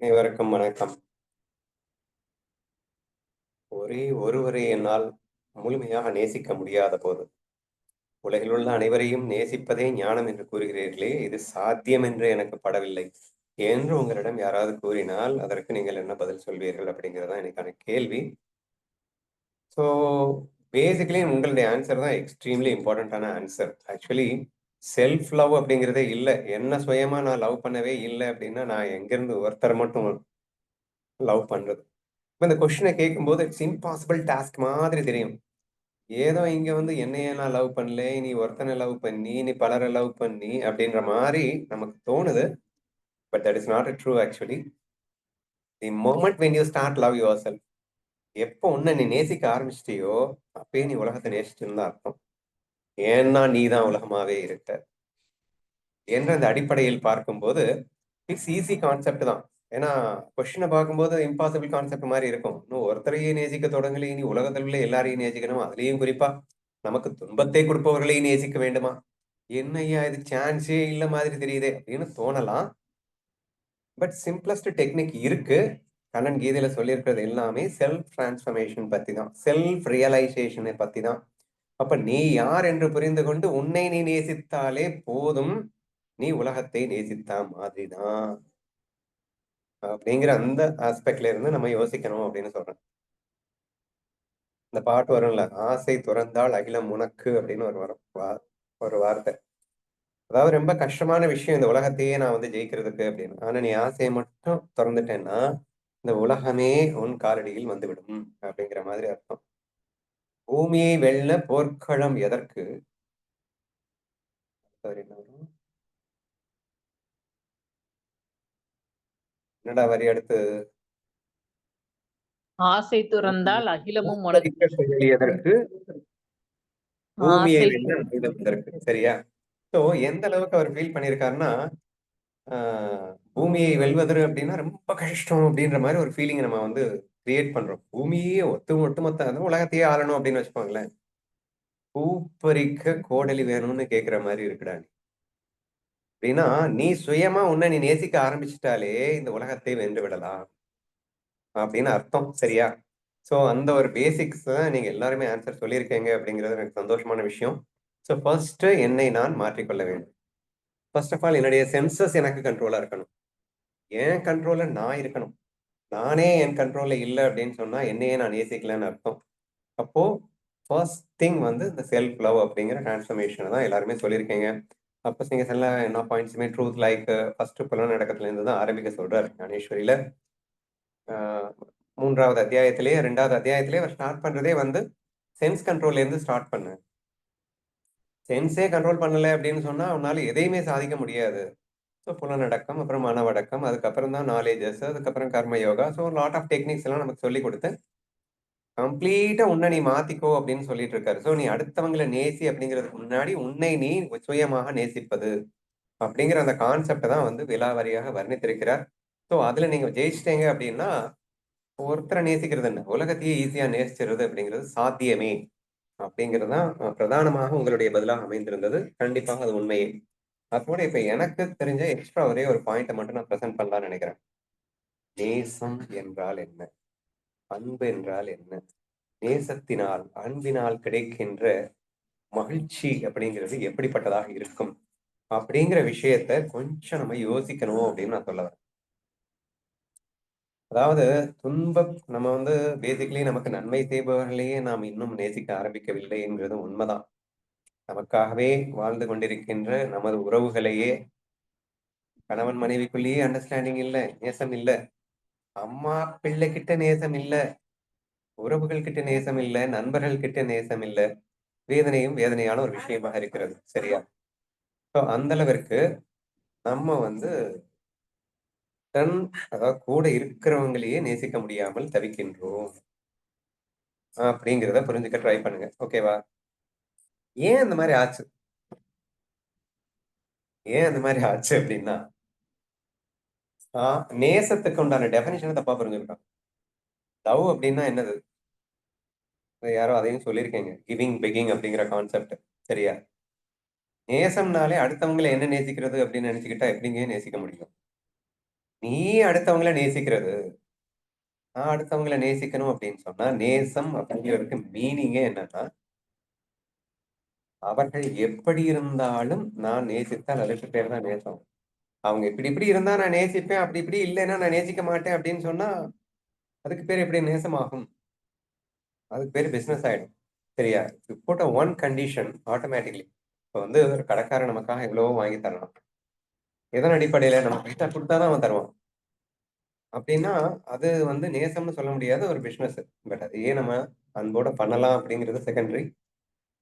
அனைவருக்கும் வணக்கம். ஒரே ஒருவரை என்னால் முழுமையாக நேசிக்க முடியாத போது உலகில் உள்ள அனைவரையும் நேசிப்பதே ஞானம் என்று கூறுகிறீர்களே இது சாத்தியம் என்று எனக்கு படவில்லை என்று உங்களிடம் யாராவது கூறினால் அதற்கு நீங்கள் என்ன பதில் சொல்வீர்கள் அப்படிங்கிறது தான் எனக்கான கேள்வி. ஸோ பேசிக்கலி உங்களுடைய ஆன்சர் தான் எக்ஸ்ட்ரீம்லி இம்பார்ட்டண்ட்டான ஆன்சர் ஆக்சுவலி செல்ஃப் லவ் அப்படிங்கிறதே இல்லை. என்ன சுயமா நான் லவ் பண்ணவே இல்லை அப்படின்னா நான் எங்கேருந்து ஒருத்தர் மட்டும் லவ் பண்றது. இப்போ இந்த கொஷினை கேட்கும்போது இட்ஸ் இம்பாசிபிள் டாஸ்க் மாதிரி தெரியும். ஏதோ இங்க வந்து என்னையே நான் லவ் பண்ணல நீ ஒருத்தனை லவ் பண்ணி நீ பலரை லவ் பண்ணி அப்படின்ற மாதிரி நமக்கு தோணுது. But that is not true actually the moment when you start love yourself எப்போ உன்னை நீ நேசிக்க ஆரம்பிச்சிட்டியோ அப்பயே நீ உலகத்தை நேசிச்சுன்னு தான் அர்த்தம். ஏன்னா நீ தான் உலகமாவே இருக்க. என்ற அந்த அடிப்படையில் பார்க்கும்போது இட்ஸ் ஈஸி கான்செப்ட் தான். ஏன்னா கொஸ்டினை பார்க்கும்போது இம்பாசிபிள் கான்செப்ட் மாதிரி இருக்கும். இன்னும் ஒருத்தரையே நேசிக்க தொடங்கலையே நீ உலகத்தில் உள்ள எல்லாரையும் நேசிக்கணும்? அதுலேயும் குறிப்பா நமக்கு துன்பத்தை கொடுப்பவர்களையும் நேசிக்க வேண்டுமா? என்னையா இது சான்ஸே இல்லை மாதிரி தெரியுதே அப்படின்னு தோணலாம். பட் சிம்பிளஸ்ட் டெக்னிக் இருக்கு. கண்ணன் கீதையில சொல்லியிருக்கிறது எல்லாமே செல்ஃப் டிரான்ஸ்ஃபர்மேஷன் பத்தி தான் செல்ஃப் ரியலைசேஷனை பத்தி தான் அப்ப நீ யார் என்று புரிந்து கொண்டு உன்னை நீ நேசித்தாலே போதும். நீ உலகத்தை நேசித்தா மாதிரிதான். அப்படிங்கிற அந்த ஆஸ்பெக்ட்ல இருந்து நம்ம யோசிக்கணும் அப்படின்னு சொல்றேன். இந்த பாட்டு வரும்ல ஆசை துறந்தால் அகிலம் உனக்கு அப்படின்னு ஒரு வரும். ஒரு வார்த்தை. அதாவது ரொம்ப கஷ்டமான விஷயம் இந்த உலகத்தையே நான் வந்து ஜெயிக்கிறதுக்கு அப்படின்னு. ஆனா நீ ஆசையை மட்டும் திறந்துட்டேன்னா இந்த உலகமே உன் காலடியில் வந்துவிடும் அப்படிங்கிற மாதிரி அர்த்தம். பூமியை வெல்ல போர்க்களம் எதற்கு? என்னடா வரி அடுத்து? ஆசை துறந்தால் அகிலமும் எதற்கு? பூமியை வெல்ல எதற்கு? சரியா? ஸோ எந்த அளவுக்கு அவர் ஃபீல் பண்ணியிருக்காருன்னா பூமியை வெல்வது அப்படின்னா ரொம்ப கஷ்டம் அப்படின்ற மாதிரி ஒரு ஃபீலிங் நம்ம வந்து கிரியேட் பண்றோம். பூமியே ஒத்து ஒட்டுமொத்த உலகத்தையே ஆளணும் அப்படின்னு வச்சுக்கோங்களேன். பூப்பறிக்க கோடலி வேணும்னு கேக்குற மாதிரி இருக்குடா நீ. அப்படின்னா நீ சுயமா உன்னை நீ நேசிக்க ஆரம்பிச்சிட்டாலே இந்த உலகத்தை வென்று விடலாம். அப்படின்னு அர்த்தம். சரியா? ஸோ அந்த ஒரு பேசிக்ஸ் தான் நீங்க எல்லாருமே ஆன்சர் சொல்லியிருக்கீங்க அப்படிங்கிறது எனக்கு சந்தோஷமான விஷயம். ஸோ ஃபர்ஸ்ட் என்னை நான் மாற்றிக்கொள்ள வேண்டும். ஃபர்ஸ்ட் ஆஃப் ஆல் என்னுடைய சென்சஸ் எனக்கு கண்ட்ரோலா இருக்கணும். என் கண்ட்ரோல நான் இருக்கணும்? நானே என் கண்ட்ரோல்ல இல்லை அப்படின்னு சொன்னா என்னையே நான் நேசிக்கலன்னு அர்த்தம். அப்போ ஃபர்ஸ்ட் திங் வந்து இந்த செல்ஃப் லவ் அப்படிங்கிற டிரான்ஸ்ஃபர்மேஷனை தான் எல்லாருமே சொல்லியிருக்கீங்க. அப்போ நீங்க சில என்ன பாயிண்ட்ஸுமே ட்ரூத் லைக் ஃபர்ஸ்ட் புலன் நடக்கத்துலேருந்து தான் ஆரம்பிக்க சொல்றாரு ஞானேஸ்வரியில. மூன்றாவது அத்தியாயத்திலேயே ரெண்டாவது அத்தியாயத்திலேயே அவர் ஸ்டார்ட் பண்றதே வந்து சென்ஸ் கண்ட்ரோல்ல இருந்து ஸ்டார்ட் பண்ணு. சென்ஸே கண்ட்ரோல் பண்ணலை அப்படின்னு சொன்னா அவனால எதையுமே சாதிக்க முடியாது. ஸோ புலனடக்கம் அப்புறம் மனவடக்கம் அதுக்கப்புறம் தான் நாலேஜஸ் அதுக்கப்புறம் karma yoga. So lot of techniques எல்லாம் நமக்கு சொல்லி கொடுத்து கம்ப்ளீட்டா உன்னை நீ மாத்திக்கோ அப்படின்னு சொல்லிட்டு இருக்காரு. ஸோ நீ அடுத்தவங்களை நேசி அப்படிங்கிறதுக்கு முன்னாடி உன்னை நீ சுயமாக நேசிப்பது அப்படிங்கிற அந்த கான்செப்டை தான் வந்து விலாவாரியாக வர்ணித்திருக்கிறார். ஸோ அதுல நீங்க ஜெயிச்சிட்டீங்க அப்படின்னா ஒருத்தரை நேசிக்கிறது என்ன? உலகத்தையே ஈஸியா நேசிச்சிருது அப்படிங்கிறது சாத்தியமே அப்படிங்கிறது தான் பிரதானமாக உங்களுடைய பதிலாக அமைந்திருந்தது. கண்டிப்பாக அது உண்மையே. அதோட இப்ப எனக்கு தெரிஞ்ச எக்ஸ்ட்ரா ஒரே ஒரு பாயிண்ட்டை மட்டும் நான் ப்ரெசென்ட் பண்ணலாம்னு நினைக்கிறேன். நேசம் என்றால் என்ன? அன்பு என்றால் என்ன? நேசத்தினால் அன்பினால் கிடைக்கின்ற மகிழ்ச்சி அப்படிங்கிறது எப்படிப்பட்டதாக இருக்கும்? அப்படிங்கிற விஷயத்த கொஞ்சம் நம்ம யோசிக்கணும் அப்படின்னு நான் சொல்ல வரேன். அதாவது துன்பம் நம்ம வந்து பேசிக்கலி நமக்கு நன்மை செய்பவர்களையே நாம் இன்னும் நேசிக்க ஆரம்பிக்கவில்லை என்கிறது உண்மைதான். நமக்காகவே வாழ்ந்து கொண்டிருக்கின்ற நமது உறவுகளையே கணவன் மனைவிக்குள்ளேயே அண்டர்ஸ்டாண்டிங் இல்லை நேசம் இல்லை அம்மா பிள்ளை கிட்ட நேசம் இல்லை உறவுகள் கிட்ட நேசம் இல்லை நண்பர்கள் கிட்ட நேசம் இல்லை வேதனையும் வேதனையான ஒரு விஷயமாக இருக்கிறது சரியா? ஸோ அந்த அளவிற்கு நம்ம வந்து தன் அதாவது கூட இருக்கிறவங்களையே நேசிக்க முடியாமல் தவிக்கின்றோம். அப்படிங்கிறத புரிஞ்சுக்க ட்ரை பண்ணுங்க ஓகேவா ஏன் அந்த மாதிரி ஆச்சு? ஏன் அந்த மாதிரி ஆச்சு அப்படின்னா நேசத்துக்கு உண்டான டெபினேஷனை தப்பா புரிஞ்சுக்கிட்டோம் லவ் அப்படின்னா என்னது? யாரோ அதையும் சொல்லியிருக்கீங்க. கிவிங் பெகிங் அப்படிங்கிற கான்செப்ட் சரியா? நேசம்னாலே அடுத்தவங்களை என்ன நேசிக்கிறது அப்படின்னு நினைச்சுக்கிட்டா எப்படிங்க நேசிக்க முடியும்? நீ அடுத்தவங்கள நேசிக்கிறது நான் அடுத்தவங்கள நேசிக்கணும் அப்படின்னு சொன்னா நேசம் அப்படிங்கிறதுக்கு மீனிங்கே என்னன்னா அவர்கள் எப்படி இருந்தாலும் நான் நேசித்தால் அதுக்கு பேர் தான் நேசம். அவங்க இப்படி இப்படி இருந்தா நான் நேசிப்பேன் அப்படி இப்படி இல்லைன்னா நான் நேசிக்க மாட்டேன் அப்படின்னு சொன்னா அதுக்கு பேர் எப்படி நேசமாகும்? அதுக்கு பேர் பிசினஸ் ஆயிடும். சரியா? போட்ட ஒன் கண்டிஷன் ஆட்டோமேட்டிக்லி இப்போ வந்து ஒரு கடைக்காரன் நமக்காக எவ்வளவோ வாங்கி தரலாம். எதன் அடிப்படையில? நம்ம கிட்ட கொடுத்தாதான் அவன் தருவான். அப்படின்னா அது வந்து நேசம்னு சொல்ல முடியாத ஒரு பிஸ்னஸ் பட் அதையே நம்ம அன்போட பண்ணலாம் அப்படிங்கிறது செகண்டரி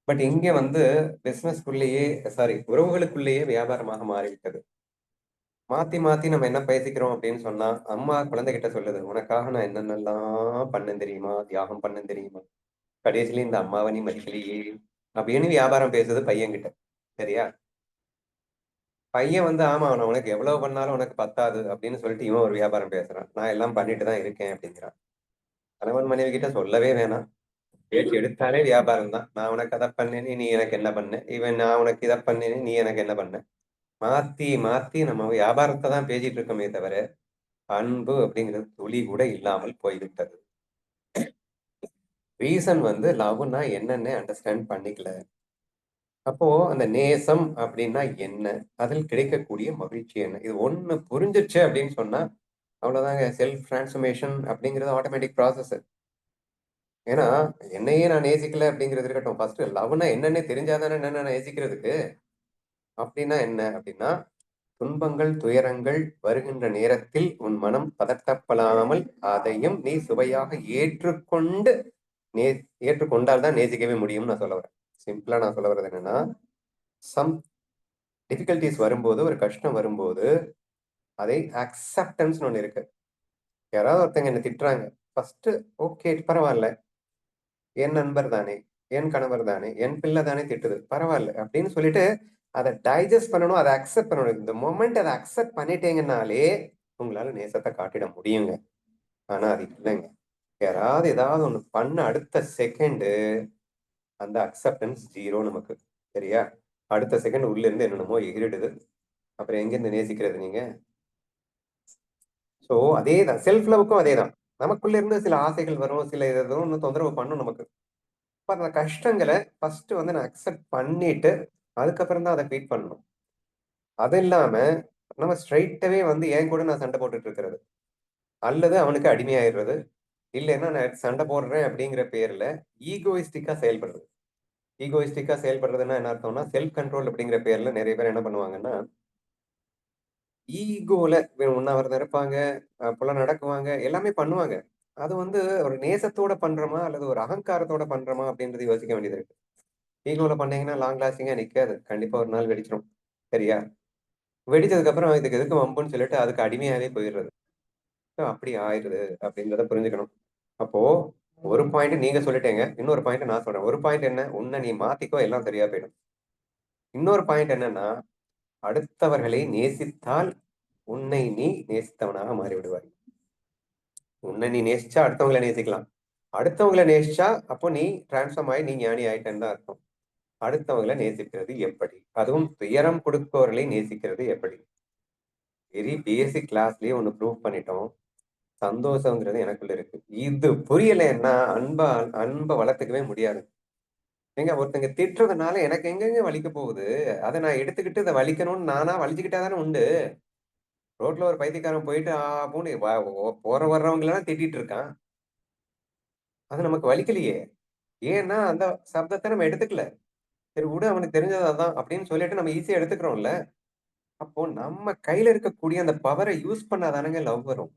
பட் இங்க வந்து பிசினஸ்க்குள்ளேயே சாரி உறவுகளுக்குள்ளேயே வியாபாரமாக மாறிவிட்டது. மாத்தி மாத்தி நம்ம என்ன பேசிக்கிறோம் அப்படின்னு சொன்னா அம்மா குழந்தைகிட்ட சொல்லுது உனக்காக நான் என்னென்னலாம் பண்ணேன் தெரியுமா? தியாகம் பண்ணேன் தெரியுமா? கடைசியில இந்த அம்மாவை நீ மதிக்கலையே அப்படின்னு வியாபாரம் பேசுது பையன்கிட்ட. சரியா? பையன் வந்து ஆமா அவன் உனக்கு எவ்வளவு பண்ணாலும் உனக்கு பத்தாது அப்படின்னு சொல்லிட்டு இவன் ஒரு வியாபாரம் பேசுறான். நான் எல்லாம் பண்ணிட்டு தான் இருக்கேன் அப்படிங்கிறான். கணவன் மனைவி கிட்ட சொல்லவே வேணாம். பேட்டி எடுத்தாலே வியாபாரம் தான். நான் உனக்கு அதை பண்ணேனே நீ எனக்கு என்ன பண்ண? இவன் நான் உனக்கு இதை பண்ணேனே நீ எனக்கு என்ன பண்ண? மாத்தி மாத்தி நம்ம வியாபாரத்தை தான் பேசிட்டு இருக்கோமே தவிர அன்பு அப்படிங்கிறது துளி கூட இல்லாமல் போய்விட்டது. ரீசன் வந்து லவ்னா என்னன்னு அண்டர்ஸ்டாண்ட் பண்ணிக்கல. அப்போ அந்த நேசம் அப்படின்னா என்ன? அதில் கிடைக்கக்கூடிய மகிழ்ச்சி என்ன? இது ஒண்ணு புரிஞ்சிருச்சு அப்படின்னு சொன்னா அவ்வளவுதாங்க. செல்ஃப் டிரான்ஸ்ஃபர்மேஷன் அப்படிங்கிறது ஆட்டோமேட்டிக் ப்ராசஸ் ஏன்னா என்னையே நான் நேசிக்கல அப்படிங்கிறது இருக்கட்டும். ஃபர்ஸ்ட் லவ்னா என்னன்னே தெரிஞ்சாதானே என்ன நான் நேசிக்கிறதுக்கு? அப்படின்னா என்ன? அப்படின்னா துன்பங்கள் துயரங்கள் வருகின்ற நேரத்தில் உன் மனம் பதட்டப்படாமல் அதையும் நீ சுவையாக ஏற்றுக்கொண்டு நே ஏற்றுக்கொண்டால் தான் நேசிக்கவே முடியும்னு நான் சொல்ல வரேன். சிம்பிளா நான் சொல்ல வர்றது என்னன்னா சம் டிஃபிகல்டிஸ் வரும்போது ஒரு கஷ்டம் வரும்போது அதை அக்செப்டன்ஸ்னு ஒன்று இருக்கு. யாராவது ஒருத்தங்க என்ன திட்டுறாங்க. ஃபர்ஸ்ட் ஓகே பரவாயில்ல. என் நண்பர் தானே என் கணவர் தானே என் பிள்ளை தானே திட்டுது பரவாயில்ல அப்படின்னு சொல்லிட்டு அதை டைஜஸ்ட் பண்ணணும் அதை அக்செப்ட் பண்ணணும். இந்த மொமெண்ட் அதை அக்செப்ட் பண்ணிட்டீங்கன்னாலே உங்களால நேசத்தை காட்டிட முடியுங்க. ஆனா அது இல்லைங்க. யாராவது ஏதாவது ஒன்று பண்ண அடுத்த செகண்டு அந்த அக்செப்டன்ஸ் ஜீரோ நமக்கு சரியா? அடுத்த செகண்ட் உள்ள இருந்து என்னென்னமோ எகிரிடுது அப்புறம் எங்கேருந்து நேசிக்கிறது நீங்க? ஸோ அதே தான் செல்ஃப் லவ்க்கும் அதே தான் நமக்குள்ள இருந்து சில ஆசைகள் வரும் சில ஏதோ ஒன்று தொந்தரவு பண்ணும் நமக்கு. அப்ப அந்த கஷ்டங்களை ஃபர்ஸ்ட் வந்து நான் அக்செப்ட் பண்ணிட்டு அதுக்கப்புறம் தான் அதை ஃபீட் பண்ணணும். அது இல்லாம நம்ம ஸ்ட்ரைட்டாவே வந்து என் கூட நான் சண்டை போட்டுட்டு இருக்கிறது. அல்லது அவனுக்கு அடிமையாயிடுறது. இல்லைன்னா நான் சண்டை போடுறேன் அப்படிங்கிற பேர்ல ஈகோயிஸ்டிக்கா செயல்படுறது. ஈகோயிஸ்டிக்கா செயல்படுறதுன்னா என்ன அர்த்தம்னா செல்ஃப் கண்ட்ரோல் அப்படிங்கிற பேர்ல நிறைய பேர் என்ன பண்ணுவாங்கன்னா ஈகோல உண்ணாவிரதம் இருப்பாங்க புல நடக்குவாங்க எல்லாமே பண்ணுவாங்க. அது வந்து ஒரு நேசத்தோட பண்றோமா அல்லது ஒரு அகங்காரத்தோட பண்றோமா அப்படின்றது யோசிக்க வேண்டியது இருக்கு. ஈகோல பண்ணீங்கன்னா லாங் லாஸ்டிங்கா நிக்காது. கண்டிப்பா ஒரு நாள் வெடிச்சிடும் சரியா? வெடிச்சதுக்கு அப்புறம் இதுக்கு எதுக்கு வம்புன்னு சொல்லிட்டு அதுக்கு அடிமையாவே போயிடுறது. அப்படி ஆயிடுது அப்படின்றத புரிஞ்சுக்கணும். அப்போ ஒரு பாயிண்ட் நீங்க சொல்லிட்டீங்க இன்னொரு பாயிண்ட் நான் சொல்றேன். ஒரு பாயிண்ட் என்ன? உன்னை நீ மாத்திக்கோ எல்லாம் சரியா போயிடும். இன்னொரு பாயிண்ட் என்னன்னா அடுத்தவர்களை நேசித்தால் உன்னை நீ நேசித்தவனாக மாறிவிடுவாய். உன்னை நீ நேசிச்சா அடுத்தவங்களை நேசிக்கலாம். அடுத்தவங்களை நேசிச்சா அப்போ நீ டிரான்ஸ்ஃபார்ம் ஆகி நீ ஞானி ஆயிட்டேன்னு தான் அர்த்தம். அடுத்தவங்களை நேசிக்கிறது எப்படி? அதுவும் துயரம் கொடுப்பவர்களை நேசிக்கிறது எப்படி? வெரி பேசிக் கிளாஸ்லயே ஒண்ணு ப்ரூவ் பண்ணிட்டோம். சந்தோஷங்கிறது எனக்குள்ள இருக்கு. இது புரியலைன்னா அன்பா அன்பை வளர்த்துக்கவே முடியாது. எங்க ஒருத்தங்க திட்டுறதுனால எனக்கு எங்கெங்க வலிக்க போகுது? அதை நான் எடுத்துக்கிட்டு இதை வலிக்கணும்னு நானா வலிச்சுக்கிட்டா தானே உண்டு? ரோட்ல ஒரு பைத்தியக்காரன் போயிட்டு ஆப்புன்னு போற வர்றவங்களெல்லாம் திட்டிட்டு இருக்கான். அது நமக்கு வலிக்கலையே. ஏன்னா அந்த சப்தத்தை நம்ம எடுத்துக்கல. சரி விடு அவனுக்கு தெரிஞ்சது அதான் அப்படின்னு சொல்லிட்டு நம்ம ஈஸியா எடுத்துக்கிறோம்ல. அப்போ நம்ம கையில இருக்கக்கூடிய அந்த பவரை யூஸ் பண்ணாதானங்க லவ் வரும்.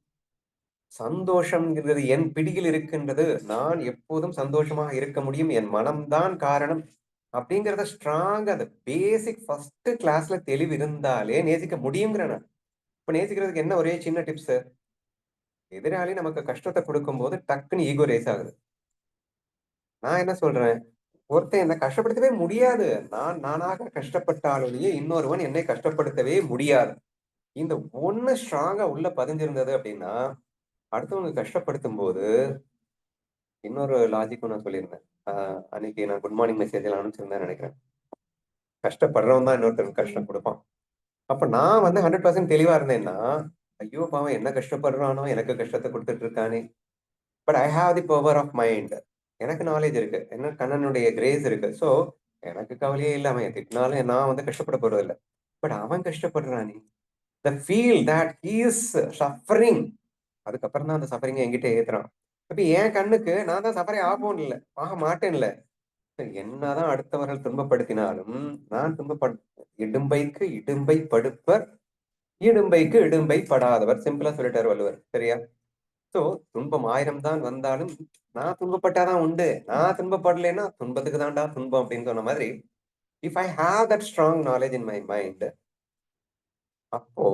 சந்தோஷம்ங்கிறது என் பிடியில் இருக்கின்றது. நான் எப்போதும் சந்தோஷமாக இருக்க முடியும். என் மனம்தான் காரணம் அப்படிங்கிறத ஸ்ட்ராங் அந்த பேசிக் ஃபர்ஸ்ட் கிளாஸ்ல தெளிவு இருந்தாலே நேசிக்க முடியுங்கிற நான். இப்ப நேசிக்கிறதுக்கு என்ன ஒரே சின்ன டிப்ஸ் எதிராளி நமக்கு கஷ்டத்தை கொடுக்கும் போது டக்குன்னு ஈகோ ரேஸ் ஆகுது. நான் என்ன சொல்றேன்? ஒருத்தன் என்னை கஷ்டப்படுத்தவே முடியாது. நான் நானாக கஷ்டப்பட்டாலேயே இன்னொருவன் என்னை கஷ்டப்படுத்தவே முடியாது. இந்த ஒண்ணு ஸ்ட்ராங்கா உள்ள பதிஞ்சிருந்தது அப்படின்னா அடுத்தவங்க கஷ்டப்படுத்தும் போது இன்னொரு லாஜிக்கும் நான் சொல்லியிருந்தேன். அன்னைக்கு நான் குட் மார்னிங் மெசேஜ் எல்லாம் அனுப்பிச்சிருந்தேன் நினைக்கிறேன். கஷ்டப்படுறவன் தான் இன்னொருத்தருக்கு கஷ்டம் கொடுப்பான். அப்ப நான் வந்து ஹண்ட்ரட் பர்சன்ட் தெளிவா இருந்தேன்னா ஐயோ பாவம் என்ன கஷ்டப்படுறானோ எனக்கு கஷ்டத்தை கொடுத்துட்டு இருக்கானே. But I have the power of mind எனக்கு நாலேஜ் இருக்கு. என்ன கண்ணனுடைய கிரேஸ் இருக்கு. ஸோ எனக்கு கவலையே இல்லை அவன் திட்டினாலும் நான் வந்து கஷ்டப்பட போறது இல்லை பட் அவன் கஷ்டப்படுறானே. The feel that he is suffering அதுக்கப்புறம் தான் அந்த சஃபரிங் என்கிட்ட ஏத்துறான். அப்ப என் கண்ணுக்கு நான் தான் சஃபரே ஆகும் இல்லை ஆக மாட்டேன்ல. என்னதான் அடுத்தவர்கள் துன்பப்படுத்தினாலும் நான் துன்பப்பட இடும்பைக்கு இடும்பை படுப்பர் இடும்பைக்கு இடும்பை படாதவர் சிம்பிளா சொல்லிட்டார் வள்ளுவர் சரியா? சோ துன்பம் ஆயிரம் தான் வந்தாலும் நான் துன்பப்பட்டாதான் உண்டு. நான் துன்பப்படலைன்னா துன்பத்துக்கு தான்டா துன்பம் அப்படின்னு சொன்ன மாதிரி if I have that strong knowledge in my mind அப்போ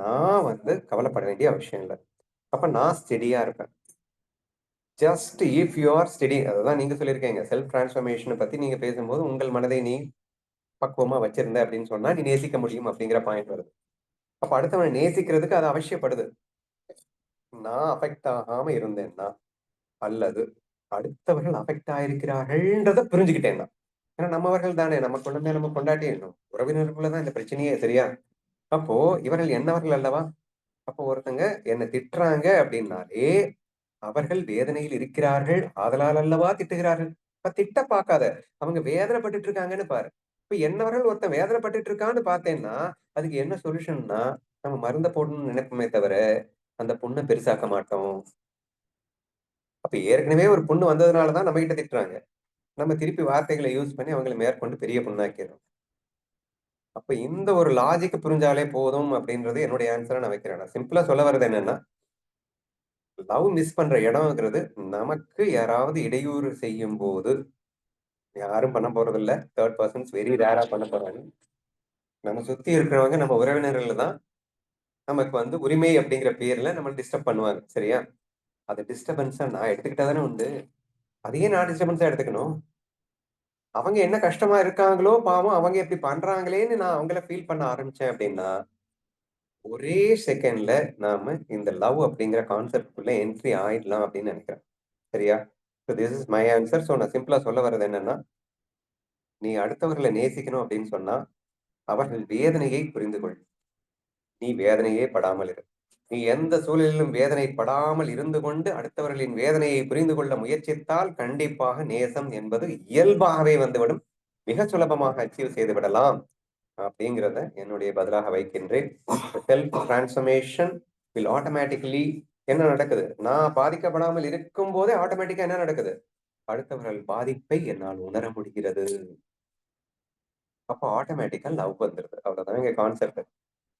நான் வந்து கவலைப்பட வேண்டிய அவசியம் இல்லை. அப்ப நான் ஸ்டெடியா இருப்பேன். Just if you are steady அதுதான் நீங்க சொல்லியிருக்கீங்க. செல்ஃப் டிரான்ஸ்ஃபர்மேஷனை பத்தி நீங்க பேசும்போது உங்கள் மனதை நீ பக்குவமா வச்சிருந்த அப்படின்னு சொன்னா நீ நேசிக்க முடியும் அப்படிங்கிற பாயிண்ட் வருது. அப்ப அடுத்தவனை நேசிக்கிறதுக்கு அது அவசியப்படுது. நான் அஃபெக்ட் ஆகாம இருந்தேன்னா அல்லது அடுத்தவர்கள் அஃபெக்ட் ஆயிருக்கிறார்கள்ன்றத புரிஞ்சுக்கிட்டேன்னா. ஏன்னா நம்மவர்கள் தானே நம்ம குழந்தை நம்ம கொண்டாட்டி உறவினருக்குள்ளதான் இந்த பிரச்சனையே சரியா? அப்போ இவர்கள் என்னவர்கள் அல்லவா? அப்போ ஒருத்தங்க என்ன திட்டுறாங்க அப்படின்னாலே அவர்கள் வேதனையில் இருக்கிறார்கள் ஆதலால் அல்லவா திட்டுகிறார்கள்? இப்ப திட்ட பார்க்காத அவங்க வேதனைப்பட்டு இருக்காங்கன்னு பாரு. இப்ப என்னவர்கள் ஒருத்தன் வேதனைப்பட்டு இருக்கான்னு பார்த்தேன்னா அதுக்கு என்ன சொல்யூஷன்னா நம்ம மருந்த போடணும்னு நினைப்போமே தவிர அந்த புண்ணை பெருசாக்க மாட்டோம். அப்ப ஏற்கனவே ஒரு புண்ணு வந்ததுனாலதான் நம்ம கிட்ட திட்டுறாங்க. நம்ம திருப்பி வார்த்தைகளை யூஸ் பண்ணி அவங்களை மேற்கொண்டு பெரிய புண்ணாக்கிறோம் அப்ப இந்த ஒரு லாஜிக் புரிஞ்சாலே போதும் அப்படின்றது என்னுடைய ஆன்சரை நான் வைக்கிறேன். சிம்பிளா சொல்ல வர்றது என்னன்னா லவ் மிஸ் பண்ற இடம்ங்கிறது நமக்கு யாராவது இடையூறு செய்யும் போது யாரும் பண்ண போறது இல்ல தேர்ட் பர்சன்ஸ் வெரி ரேரா பண்ண போறாங்க. நம்ம சுத்தி இருக்கிறவங்க நம்ம உறவினர்கள் தான் நமக்கு வந்து உரிமை அப்படிங்கிற பேர்ல நம்ம டிஸ்டர்ப் பண்ணுவாங்க சரியா? அது டிஸ்டர்பன்ஸா நான் எடுத்துக்கிட்டா தானே உண்டு. அதையே நான் டிஸ்டர்பன்ஸா எடுத்துக்கணும். அவங்க என்ன கஷ்டமா இருக்காங்களோ பாவம் அவங்க எப்படி பண்றாங்களேன்னு நான் அவங்கள ஃபீல் பண்ண ஆரம்பிச்சேன் அப்படின்னா ஒரே செகண்ட்ல நாம இந்த லவ் அப்படிங்கிற கான்செப்டுக்குள்ள என்ட்ரி ஆயிடலாம் அப்படின்னு நினைக்கிறேன். சரியா? So this is my answer so நான் சிம்பிளா சொல்ல வர்றது என்னன்னா நீ அடுத்தவர்களை நேசிக்கணும் அப்படின்னு சொன்னா அவர்கள் வேதனையை புரிந்து கொள் நீ வேதனையே படாமல் இரு. நீ எந்த சூழலிலும் வேதனைப்படாமல் இருந்து கொண்டு அடுத்தவர்களின் வேதனையை புரிந்து கொள்ள முயற்சித்தால் கண்டிப்பாக நேசம் என்பது இயல்பாகவே வந்துவிடும். மிக சுலபமாக அச்சீவ் செய்து விடலாம். அப்படிங்கிறத என்னுடைய பதிலாக வைக்கின்றேன். செல்ஃப் டிரான்ஸ்ஃபர்மேஷன் வில் ஆட்டோமேட்டிக்கலி என்ன நடக்குது? நான் பாதிக்கப்படாமல் இருக்கும் போதே ஆட்டோமேட்டிக்கா என்ன நடக்குது? அடுத்தவர்கள் பாதிப்பை என்னால் உணர முடிகிறது. அப்போ ஆட்டோமேட்டிக்கா லவ் வந்துருது. அவ்வளவுதான் இங்க கான்செப்ட்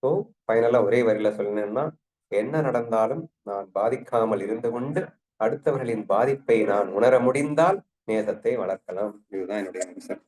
ஸோ ஃபைனலா ஒரே வரியில சொல்லணும்னா என்ன நடந்தாலும் நான் பாதிக்காமல் இருந்து கொண்டு அடுத்தவர்களின் பாதிப்பை நான் உணர முடிந்தால் நேசத்தை வளர்க்கலாம். இதுதான் என்னுடைய அம்சம்.